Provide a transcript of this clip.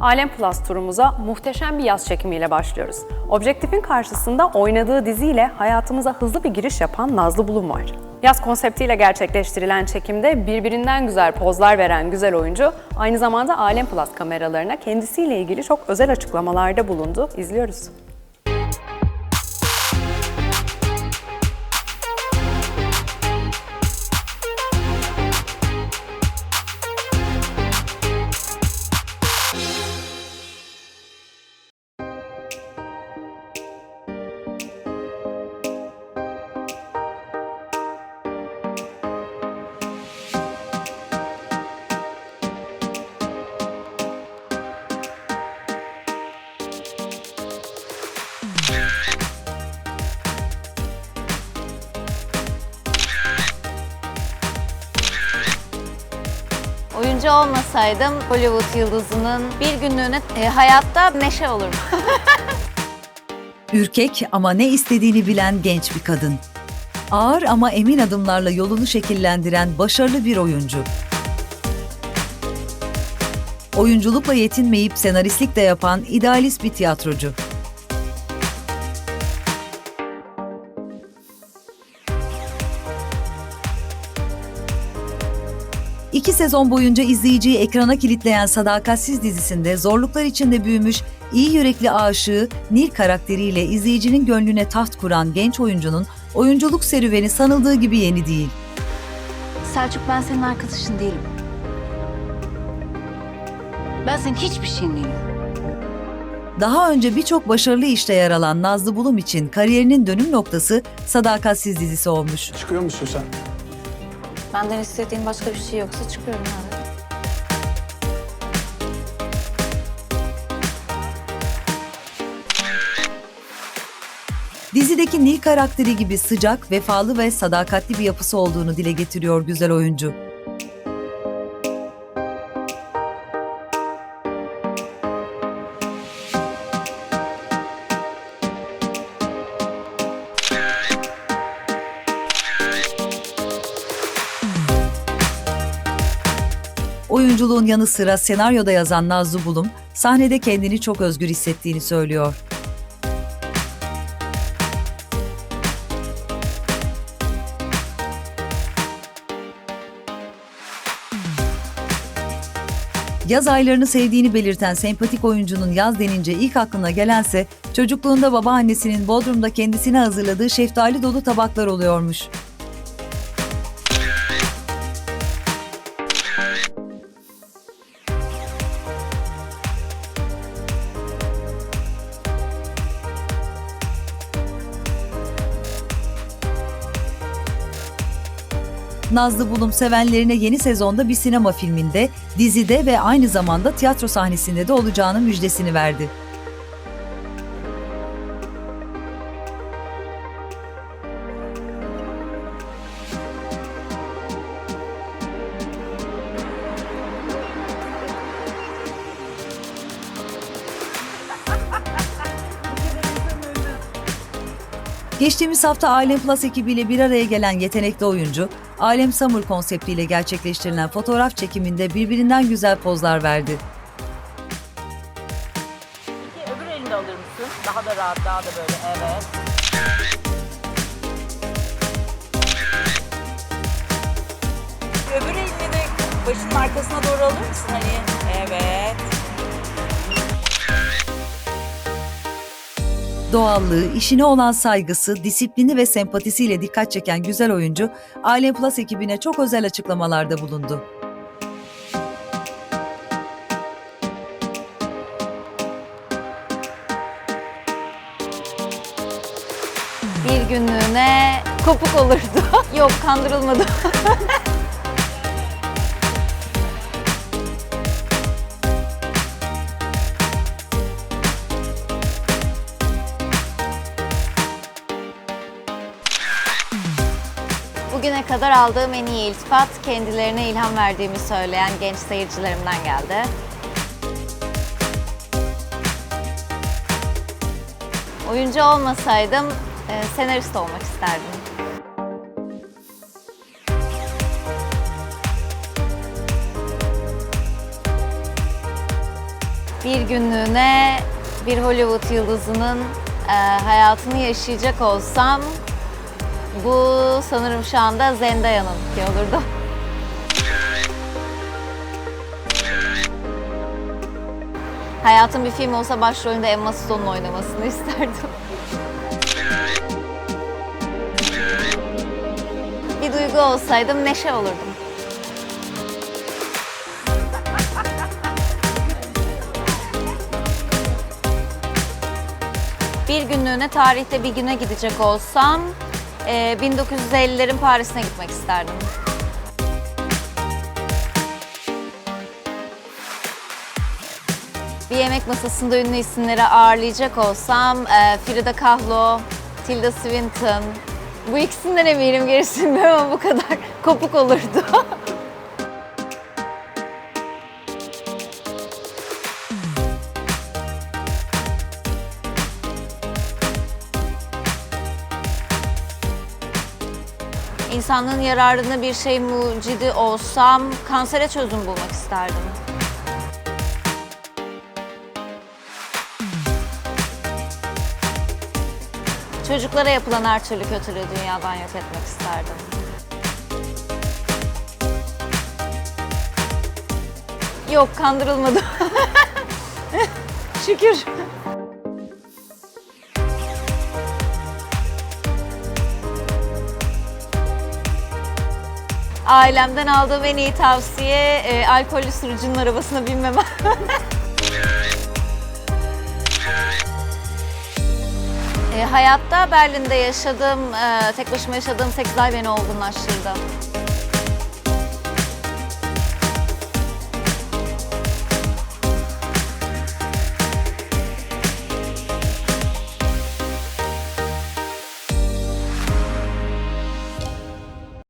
Alem Plus turumuza muhteşem bir yaz çekimiyle başlıyoruz. Objektifin karşısında oynadığı diziyle hayatımıza hızlı bir giriş yapan Nazlı Bulum var. Yaz konseptiyle gerçekleştirilen çekimde birbirinden güzel pozlar veren güzel oyuncu, aynı zamanda Alem Plus kameralarına kendisiyle ilgili çok özel açıklamalarda bulundu. İzliyoruz. Oyuncu olmasaydım Hollywood yıldızının bir günlüğüne e, hayatta neşe olurum. Ürkek ama ne istediğini bilen genç bir kadın. Ağır ama emin adımlarla yolunu şekillendiren başarılı bir oyuncu. Oyunculukla yetinmeyip senaristlik de yapan idealist bir tiyatrocu. İki sezon boyunca izleyiciyi ekrana kilitleyen Sadakatsiz dizisinde zorluklar içinde büyümüş, iyi yürekli aşığı Nil karakteriyle izleyicinin gönlüne taht kuran genç oyuncunun oyunculuk serüveni sanıldığı gibi yeni değil. Selçuk ben senin arkadaşın değilim. Ben senin hiçbir şeyin değilim. Daha önce birçok başarılı işte yer alan Nazlı Bulum için kariyerinin dönüm noktası Sadakatsiz dizisi olmuş. Çıkıyor musun sen? Benden istediğin başka bir şey yoksa çıkıyorum abi. Dizideki Nil karakteri gibi sıcak, vefalı ve sadakatli bir yapısı olduğunu dile getiriyor güzel oyuncu. Oyunculuğun yanı sıra senaryoda yazan Nazlı Bulum, sahnede kendini çok özgür hissettiğini söylüyor. Yaz aylarını sevdiğini belirten sempatik oyuncunun yaz denince ilk aklına gelense çocukluğunda babaannesinin Bodrum'da kendisine hazırladığı şeftali dolu tabaklar oluyormuş. Nazlı Bulum sevenlerine yeni sezonda bir sinema filminde, dizide ve aynı zamanda tiyatro sahnesinde de olacağının müjdesini verdi. Geçtiğimiz hafta Alem Plus ekibiyle bir araya gelen yetenekli oyuncu, Alem Summer konseptiyle gerçekleştirilen fotoğraf çekiminde birbirinden güzel pozlar verdi. Peki öbür elini alır mısın? Daha da rahat, daha da böyle. Evet. Öbür elini de başının arkasına doğru alır mısın? Hani evet. Doğallığı, işine olan saygısı, disiplini ve sempatisiyle dikkat çeken güzel oyuncu, Alem Plus ekibine çok özel açıklamalarda bulundu. Bir günlüğüne kopuk olurdu. Yok kandırılmadım. kadar aldığım en iyi iltifat kendilerine ilham verdiğimi söyleyen genç seyircilerimden geldi. Oyuncu olmasaydım e, senarist olmak isterdim. bir günlüğüne bir Hollywood yıldızının e, hayatını yaşayacak olsam bu sanırım şu anda Zendaya'nınki olurdu. Hayatım bir film olsa başrolünde Emma Stone'un oynamasını isterdim. Bir duygu olsaydım neşe olurdum. Bir günlüğüne tarihte bir güne gidecek olsam e, 1950'lerin Paris'ine gitmek isterdim. Bir yemek masasında ünlü isimleri ağırlayacak olsam e, Frida Kahlo, Tilda Swinton. Bu ikisinden eminim gerisinden ama bu kadar kopuk olurdu. İnsanlığın yararına bir şey mucidi olsam kansere çözüm bulmak isterdim. Çocuklara yapılan her türlü kötülüğü dünyadan yok etmek isterdim. Yok kandırılmadım. Şükür. Ailemden aldığım en iyi tavsiye e, alkollü sürücünün arabasına binmem. E, hayatta Berlin'de yaşadığım, e, tek başıma yaşadığım 8 ay beni olgunlaştırdı.